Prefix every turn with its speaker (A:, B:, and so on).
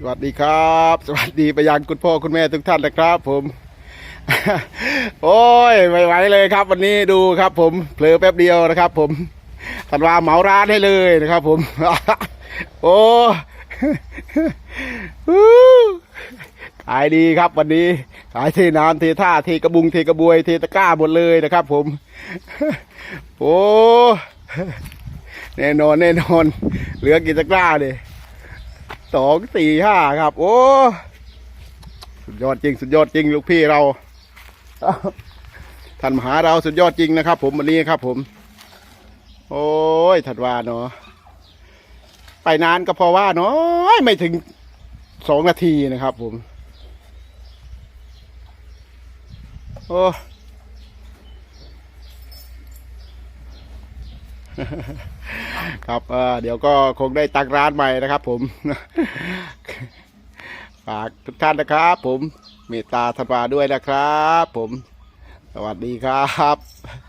A: สวัสดีครับ สวัสดีไปยังคุณพ่อคุณแม่ทุกท่านนะครับผม โอ้ยไม่ไหวเลยครับ วันนี้ดูครับ ผมเผลอแป๊บเดียวนะครับ ผมธันวาเหมาร้านให้เลยนะครับ ผม โอ้ขายดีครับวันนี้ ขายเทน้ำเทท่าเทกระบุงเทกระบวยเทตะก้าหมดเลยนะครับ ผม โอ้แน่นอนแน่นอน เหลือกี่ตะกร้าดิ สองสี่ห้าครับ โอ้ สุดยอดจริง สุดยอดจริง ลูกพี่เราท่านมหาเราสุดยอดจริงนะครับ ผมวันนี้ครับ ผม โอ้ยถัดว่าเนาะไปนานก็เพอว่าเนาะไม่ถึงสองนาทีนะครับ ผม โอ้ ครับเดี๋ยวก็คงได้ตั้งร้านใหม่นะครับ ผมฝากทุกท่านนะครับ ผมเมตตาธรรมาด้วยนะครับ ผม สวัสดีครับ